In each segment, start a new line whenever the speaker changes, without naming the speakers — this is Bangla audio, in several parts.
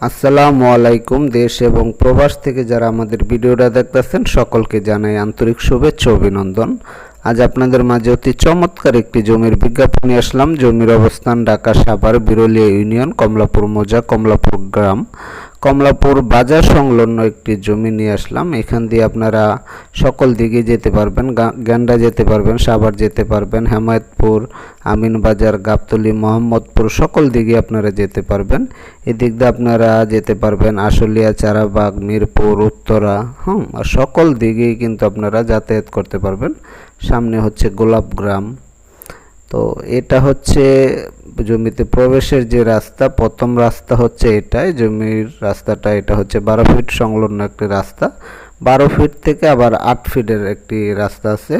আসসালামু আলাইকুম, দেশ এবং প্রবাস থেকে যারা আমাদের ভিডিওটা দেখতেছেন, সকলকে জানাই আন্তরিক শুভেচ্ছা অভিনন্দন। আজ আপনাদের মাঝে অতি চমৎকার একটি জমির বিজ্ঞাপন নিয়ে আসলাম। জমির অবস্থান ঢাকা সাভার বিরলিয়া ইউনিয়ন, কমলাপুর মোজা, কমলাপুর গ্রাম। কমলাপুর বাজার সংলগ্ন একটি জমি নিয়ে আসলাম। এখান দিয়ে আপনারা সকল দিকে যেতে পারবেন গ্যান্ডা যেতে পারবেন, সাভার যেতে পারবেন, হেমায়তপুর, আমিনবাজার, গাবতলি, মোহাম্মদপুর সকল দিকে আপনারা যেতে পারবেন। এদিক দিয়ে আপনারা যেতে পারবেন আশুলিয়া, চারাবাগ, মিরপুর, উত্তরা, হুম সকল দিকেই কিন্তু আপনারা যাতায়াত করতে পারবেন। সামনে হচ্ছে গোলাপগ্রাম তো এটা হচ্ছে জমিতে প্রবেশের যে রাস্তা, প্রথম রাস্তা হচ্ছে এটাই। জমির রাস্তাটা এটা হচ্ছে বারো ফিট সংলগ্ন একটি রাস্তা। বারো ফিট থেকে আবার আট ফিটের একটি রাস্তা আছে।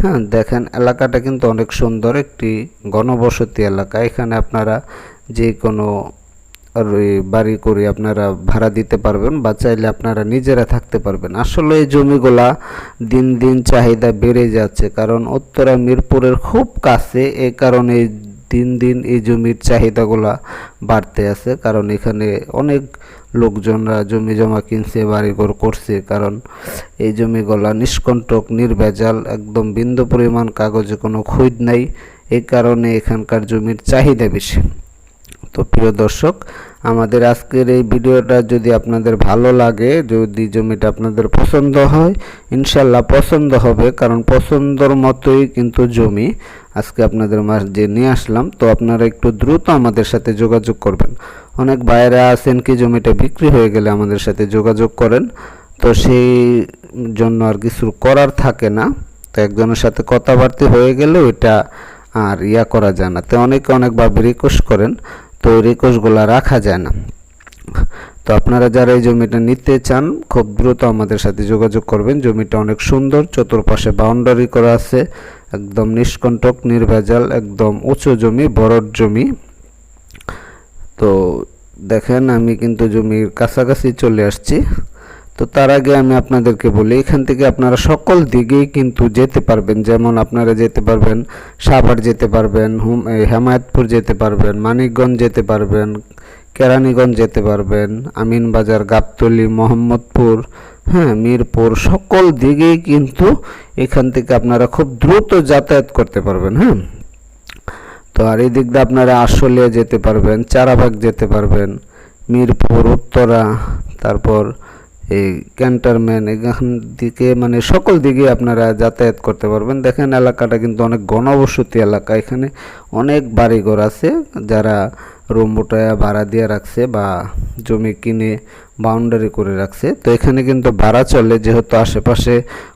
হ্যাঁ দেখেন, এলাকাটা কিন্তু অনেক সুন্দর, একটি ঘনবসতি এলাকা। এখানে আপনারা যে কোনো বাড়ি করে আপনারা ভাড়া দিতে পারবেন বা চাইলে আপনারা নিজেরা থাকতে পারবেন। আসলে এই জমিগুলা দিন দিন চাহিদা বেড়ে যাচ্ছে, কারণ উত্তরা মিরপুরের খুব কাছে। এ কারণে দিন দিন এই জমির চাহিদাগুলা বাড়তে আছে। কারণ এখানে অনেক লোকজনরা জমি জমা কিনছে, বাড়িঘর করছে। কারণ এই জমিগুলা নিষ্কণ্টক, নির্ভেজাল, একদম বিন্দু পরিমাণ কাগজে কোনো খুঁজ নাই। এই কারণে এখানকার জমির চাহিদা বেশি। তো প্রিয় দর্শক আমাদের আজকের এই ভিডিওটা যদি আপনাদের ভালো লাগে, যদি জমিটা আপনাদের পছন্দ হয়, ইনশাল্লাহ পছন্দ হবে, কারণ পছন্দর মতোই কিন্তু জমি। আজকে আপনাদের মাঝে নিয়ে আসলাম, তো আপনারা একটু দ্রুত আমাদের সাথে যোগাযোগ করবেন। অনেক বাইরে আছেন কি জমিটা বিক্রি হয়ে গেলে আমাদের সাথে যোগাযোগ করেন। তো সেই জন্য আর কিছু করার থাকে না। তো একজনের সাথে কথাবার্তা হয়ে গেলে ওইটা আর ইয়া করা যায় না। তো অনেকে অনেকভাবে রিকোয়েস্ট করেন তো রিকোয়েস্টগুলো রাখা যায় না। তো আপনারা যারা এই জমিটা নিতে চান, খুব দ্রুত আমাদের সাথে যোগাযোগ করবেন। জমিটা অনেক সুন্দর, চতুর্পাশে বাউন্ডারি করা আছে, একদম নিষ্কণ্টক, নির্ভেজাল, একদম উঁচু জমি বরট জমি। তো দেখেন, আমি কিন্তু জমির কাছাকাছি চলে আসছি। তো তার আগে আমি আপনাদেরকে বলি, এখান থেকে আপনারা সকল দিকেই কিন্তু যেতে পারবেন। যেমন আপনারা যেতে পারবেন, সাভার যেতে পারবেন, হুম হেমায়তপুর যেতে পারবেন, মানিকগঞ্জ যেতে পারবেন, কেরানীগঞ্জ যেতে পারবেন, আমিনবাজার, গাবতলি, মোহাম্মদপুর হ্যাঁ মিরপুর, সকল দিকেই কিন্তু এখান থেকে আপনারা খুব দ্রুত যাতায়াত করতে পারবেন হ্যাঁ। তো আর এই দিক দিয়ে আপনারা আশুলিয়া যেতে পারবেন, চারাবাগ যেতে পারবেন, মিরপুর, উত্তরা, তারপর এই ক্যান্টারম্যান এখান দিকে মানে সকল দিকে আপনারা যাতায়াত করতে পারবেন। দেখেন এলাকাটা কিন্তু অনেক ঘনবসতি এলাকা। এখানে অনেক বাড়িঘর আছে, যারা রুম উঠায়া ভাড়া দিয়ে রাখছে বা জমি কিনে বাউন্ডারি করে রাখছে। তো এখানে কিন্তু ভাড়া চলে, যেহেতু আশেপাশে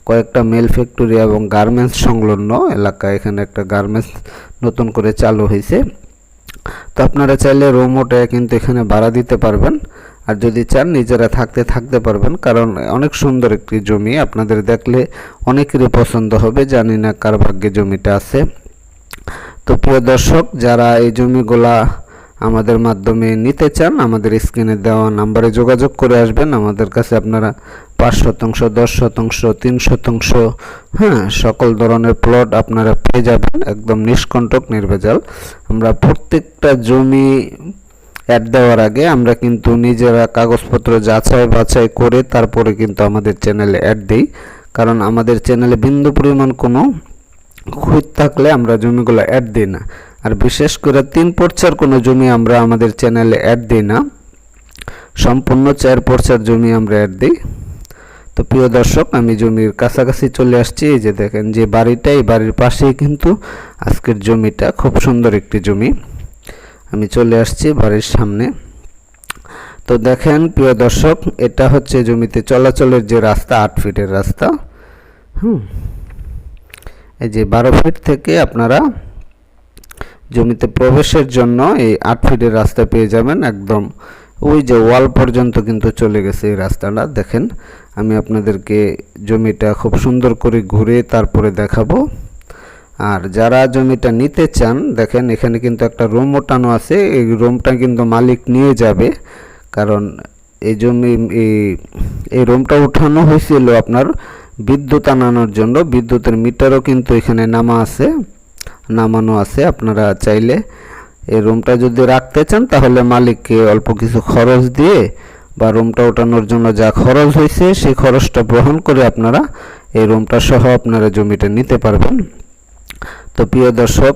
কয়েকটা মেল ফ্যাক্টরি এবং গার্মেন্টস সংলগ্ন এলাকা, এখানে একটা গার্মেন্টস নতুন করে চালু হয়েছে। তো আপনারা চাইলে রুম ওটায় কিন্তু এখানে ভাড়া দিতে পারবেন। আর যদি চান নিজেরা থাকতে থাকতে পারবেন, কারণ অনেক সুন্দর একটি জমি আপনাদের দেখলে অনেকেরই পছন্দ হবে, জানি না কার ভাগ্যে জমিটা আছে। তো প্রিয় দর্শক, যারা এই জমিগুলা আমাদের মাধ্যমে নিতে চান, আমাদের স্ক্রিনে দেওয়া নাম্বারে যোগাযোগ করে আসবেন। আমাদের কাছে আপনারা পাঁচ শতাংশ, দশ শতাংশ, তিন শতাংশ হ্যাঁ সকল ধরনের প্লট আপনারা পেয়ে যাবেন, একদম নিষ্কণ্টক, নির্ভেজাল। আমরা প্রত্যেকটা জমি অ্যাড দেওয়ার আগে আমরা কিন্তু নিজেরা কাগজপত্র যাচাই বাছাই করে তারপরে কিন্তু আমাদের চ্যানেলে অ্যাড দিই। কারণ আমাদের চ্যানেলে বিন্দু পরিমাণ কোনো খুঁত থাকলে আমরা জমিগুলো অ্যাড দিই না। আর বিশেষ করে তিন পর্চার কোনো জমি আমরা আমাদের চ্যানেলে অ্যাড দিই না। সম্পূর্ণ চার পর্চার জমি আমরা অ্যাড দিই। তো প্রিয় দর্শক, আমি জমির কাছাকাছি চলে আসছি। এই যে দেখেন, যে বাড়িটা, এই বাড়ির পাশেই কিন্তু আজকের জমিটা। খুব সুন্দর একটি জমি। আমি চলে আসছি বাড়ির সামনে। তো দেখেন, প্রিয় দর্শক, এটা হচ্ছে জমিতে চলাচলের যে রাস্তা, আট ফিটের রাস্তা। হুম। এই যে বারো ফিট থেকে আপনারা জমিতে প্রবেশের জন্য এই আট ফিটের রাস্তা পেয়ে যাবেন একদম। ওই যে ওয়াল পর্যন্ত কিন্তু চলে গেছে এই রাস্তাটা। দেখেন, আমি আপনাদেরকে জমিটা খুব সুন্দর করে ঘুরে তারপরে দেখাবো। আর যারা জমিটা নিতে চান, দেখেন এখানে কিন্তু একটা রুম ওঠানো আছে, এই রুমটা কিন্তু মালিক নিয়ে যাবে। কারণ এই জমি, এই রুমটা উঠানো হয়েছিল আপনার বিদ্যুৎ আনানোর জন্য। বিদ্যুতের মিটারও কিন্তু এখানে নামা আছে, নামানো আছে, আপনারা চাইলে। এই রুমটা যদি রাখতে চান, তাহলে মালিককে অল্প কিছু খরচ দিয়ে বা রুমটা ওঠানোর জন্য যা খরচ হয়েছে, সেই খরচটা বহন করে আপনারা এই রুমটা সহ আপনারা জমিটা নিতে পারবেন। তো প্রিয় দর্শক,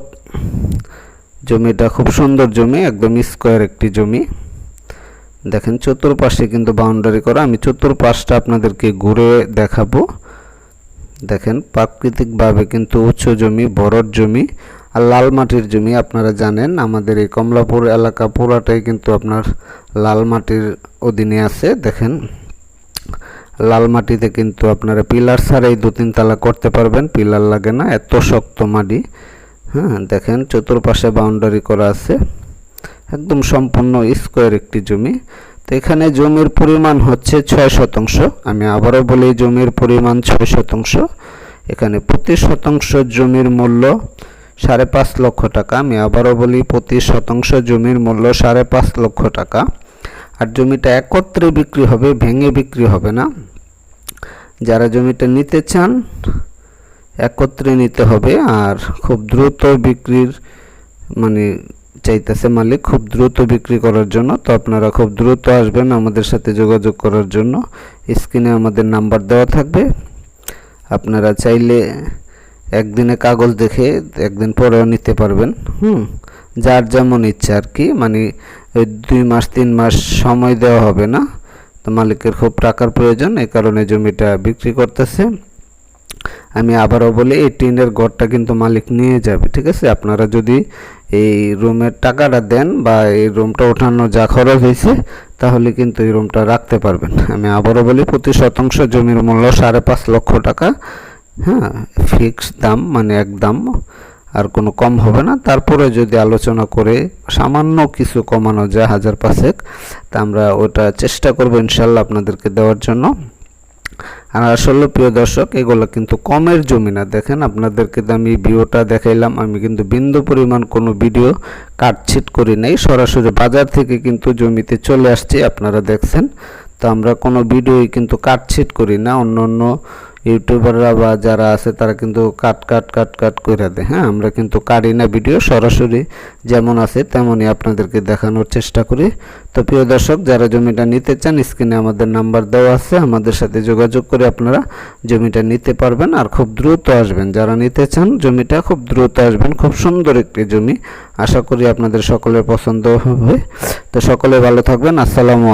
জমিটা খুব সুন্দর জমি, একদম স্কোয়ার একটি জমি। দেখেন চতুর্পাশে কিন্তু বাউন্ডারি করা। আমি চতুর্পাশটা আপনাদেরকে ঘুরে দেখাবো। দেখেন প্রাকৃতিকভাবে কিন্তু উঁচু জমি বড়র জমি আর লাল মাটির জমি আপনারা জানেন। আমাদের এই কমলাপুর এলাকা পুরাটাই কিন্তু আপনার লাল মাটির অধীনে আছে। দেখেন লাল মাটিতে কিন্তু আপনারা পিলার ছাড়াই দু তিন তালা করতে পারবেন। পিলার লাগে না, এত শক্ত মাটি। হ্যাঁ দেখেন চতুর্পাশে বাউন্ডারি করা আছে। একদম সম্পূর্ণ স্কোয়ার একটি জমি। তো এখানে জমির পরিমাণ হচ্ছে ছয় শতাংশ। আমি আবারও বলি জমির পরিমাণ ছয় শতাংশ। এখানে প্রতি শতাংশ জমির মূল্য সাড়ে পাঁচ লক্ষ টাকা। আমি আবারও বলি প্রতি শতাংশ জমির মূল্য সাড়ে পাঁচ লক্ষ টাকা। আর জমিটা একত্রে বিক্রি হবে, ভেঙে বিক্রি হবে না। যারা জমিটা নিতে চান, একত্রে নিতে হবে আর খুব দ্রুত বিক্রির মানে চাইতেছে মালিক, খুব দ্রুত বিক্রি করার জন্য। তো আপনারা খুব দ্রুত আসবেন আমাদের সাথে যোগাযোগ করার জন্য। স্ক্রিনে আমাদের নাম্বার দেওয়া থাকবে। আপনারা চাইলে একদিনে কাগজ দেখে একদিন পরেও নিতে পারবেন। হুম, যার যেমন ইচ্ছা আর কি। মানে ওই দুই মাস, তিন মাস সময় দেওয়া হবে না। তো মালিকের খুব টাকার প্রয়োজন, এই কারণে জমিটা বিক্রি করতেছে। আমি আবারও বলি, এই টিনের ঘরটা কিন্তু মালিক নিয়ে যাবে, ঠিক আছে? আপনারা যদি এই রুমের টাকাটা দেন বা এই রুমটা ওঠানো যা খরচ হয়েছে, তাহলে কিন্তু এই রুমটা রাখতে পারবেন। আমি আবারও বলি, প্রতি শতাংশ জমির মূল্য সাড়ে পাঁচ লক্ষ টাকা হ্যাঁ? ফিক্সড দাম মানে এক দাম। আর কোনো কম হবে না। তারপরে যদি আলোচনা করে সামান্য কিছু কমানো যায় হাজার পাঁচেক, তা আমরা ওটা চেষ্টা করব ইনশাল্লাহ আপনাদেরকে দেওয়ার জন্য। আর আসলে প্রিয় দর্শক, এগুলো কিন্তু কমের জমি না। দেখেন আপনাদেরকে তো আমি ভিডিওটা দেখাইলাম, আমি কিন্তু বিন্দু পরিমাণ কোনো ভিডিও কাটছিট করি নাই। সরাসরি বাজার থেকে কিন্তু জমিতে চলে আসছি, আপনারা দেখছেন। তো আমরা কোনো ভিডিওই কিন্তু কাটছিট করি না। অন্য অন্য ইউটিউবাররা বা যারা আছে, তারা কিন্তু কাট কাট কাট কাট করে দেয়। হ্যাঁ আমরা কিন্তু কাটি না ভিডিও, সরাসরি যেমন আছে তেমনই আপনাদেরকে দেখানোর চেষ্টা করি। তো প্রিয় দর্শক, যারা জমিটা নিতে চান, স্ক্রিনে আমাদের নাম্বার দেওয়া আছে, আমাদের সাথে যোগাযোগ করে আপনারা জমিটা নিতে পারবেন আর খুব দ্রুত আসবেন। যারা নিতে চান, জমিটা খুব দ্রুত আসবেন, খুব সুন্দর একটি জমি। আশা করি আপনাদের সকলের পছন্দ হবে। তো সকলে ভালো থাকবেন, আসসালামু